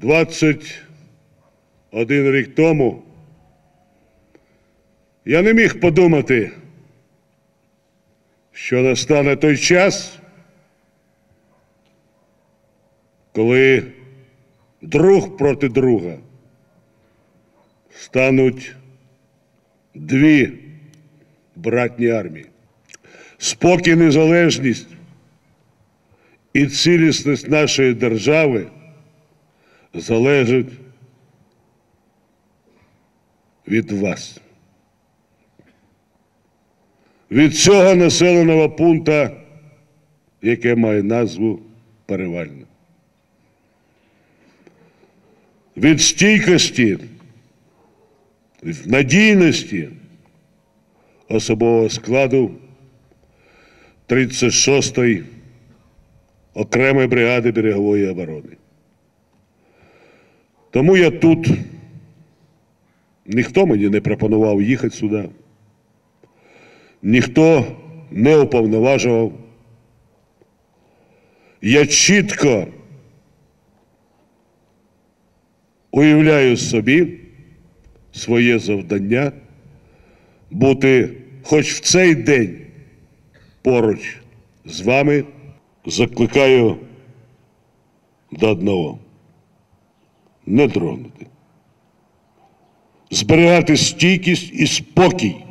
21 рік тому я не міг подумати, що настане той час, коли друг проти друга стануть дві братні армії. Спокій, незалежність і цілісність нашої держави залежить від вас. Від цього населеного пункту, яке має назву Перевальне. Від стійкості, надійності особового складу 36-ї окремої бригади берегової оборони. Тому я тут. Ніхто мені не пропонував їхати сюди. Ніхто не уповноважував. Я чітко уявляю собі своє завдання бути хоч в цей день поруч з вами. Закликаю до одного не дрогнути зберігати стійкість і спокій